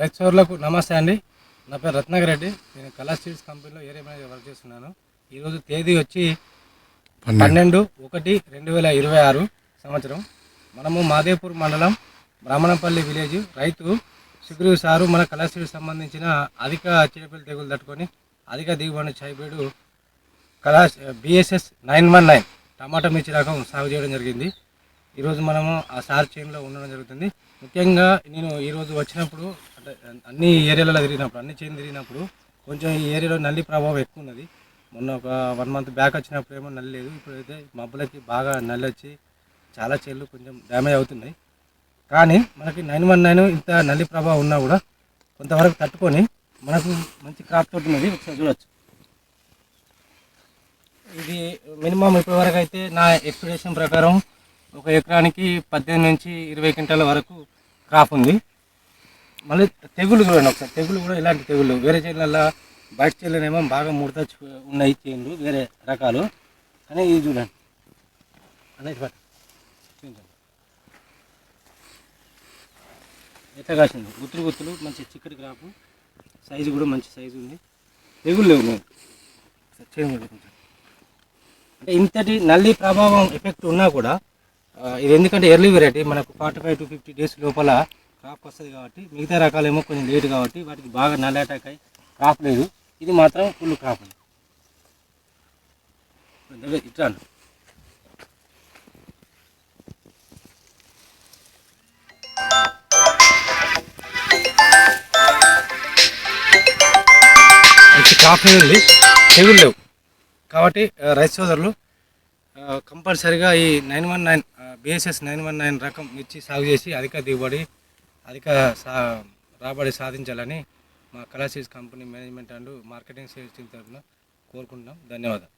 రైతు సోదరులకు నమస్తే అండి. నా పేరు రత్నాకర్ రెడ్డి నేను కళా స్టీల్స్ కంపెనీలో ఏరియా మేనేజర్ వర్క్ చేస్తున్నాను. ఈరోజు తేదీ వచ్చి పన్నెండు. ఒకటి రెండు వేల ఇరవై ఆరు సంవత్సరం. మనము మాదేపూర్ మండలం బ్రాహ్మణపల్లి విలేజ్ రైతు సుగ్రీవ్ సారు మన కళా స్టీల్స్ సంబంధించిన అధిక చీడపల్లి తెగులు తట్టుకొని అధిక దిగుబడి చైబేడు కళా బిఎస్ఎస్ నైన్ వన్ నైన్ టమాటా మిర్చి రకం సాగు చేయడం జరిగింది. ఈరోజు మనము ఆ సార్ చేనులో ఉండడం జరుగుతుంది. ముఖ్యంగా నేను ఈరోజు వచ్చినప్పుడు అన్ని ఏరియాలలో తిరిగినప్పుడు అన్ని చేంజ్ తిరిగినప్పుడు కొంచెం ఈ ఏరియాలో నల్లి ప్రభావం ఎక్కువ ఉన్నది. మొన్న ఒక వన్ మంత్ బ్యాక్ వచ్చినప్పుడు ఏమో నల్లి లేదు. ఇప్పుడైతే మబ్బులకి బాగా నల్లి వచ్చి చాలా చేళ్ళు కొంచెం డ్యామేజ్ అవుతున్నాయి. కానీ మనకి నైన్ వన్ నైన్ ఇంత నల్లి ప్రభావం ఉన్నా కూడా కొంతవరకు తట్టుకొని మనకు మంచి క్రాప్ తోటి ఉన్నది. ఒకసారి చూడొచ్చు. ఇది మినిమం ఇప్పటివరకు అయితే నా ఎక్స్పెక్టేషన్ ప్రకారం ఒక ఎకరానికి పద్దెనిమిది నుంచి ఇరవై క్వింటాల వరకు క్రాప్ ఉంది. మళ్ళీ తెగులు చూడండి ఒకసారి. తెగులు కూడా ఇలాంటి తెగులు. వేరే చేనులలో బయట చేనులనేమో బాగా ముడత ఉన్నాయి చేనులు వేరే రకాలు. కానీ ఇది చూడండి. అనేది పట్టు. చూడండి. ఎట్లా కాసింది గుత్తులు గుత్తులు మంచి చిక్కటి క్రాపు. సైజు కూడా మంచి సైజు ఉంది. తెగులు లేవు మేము అంటే ఇంతటి నల్లి ప్రభావం ఎఫెక్ట్ ఉన్నా కూడా ఇది ఎందుకంటే ఎర్లీ వెరైటీ మనకు forty five to fifty days లోపల క్రాప్ వస్తుంది కాబట్టి మిగతా రకాలేమో కొంచెం లేట్ కాబట్టి వాటికి బాగా నల్ల అటాక్ అయ్యి క్రాప్ లేదు. ఇది మాత్రం ఫుల్ క్రాప్. ఉంది ఇట్లా మంచి క్రాప్ ఉంది తెగులు లేవు. కాబట్టి రైస్ రైతు సోదరులు కంపల్సరిగా ఈ nine one nine BSS nine one nine రకం మిర్చి సాగు చేసి అధిక దిగుబడి అధిక సా రాబడి సాధించాలని మా Kalash seeds company management and marketing sales team తరఫున కోరుకుంటున్నాం. ధన్యవాదాలు.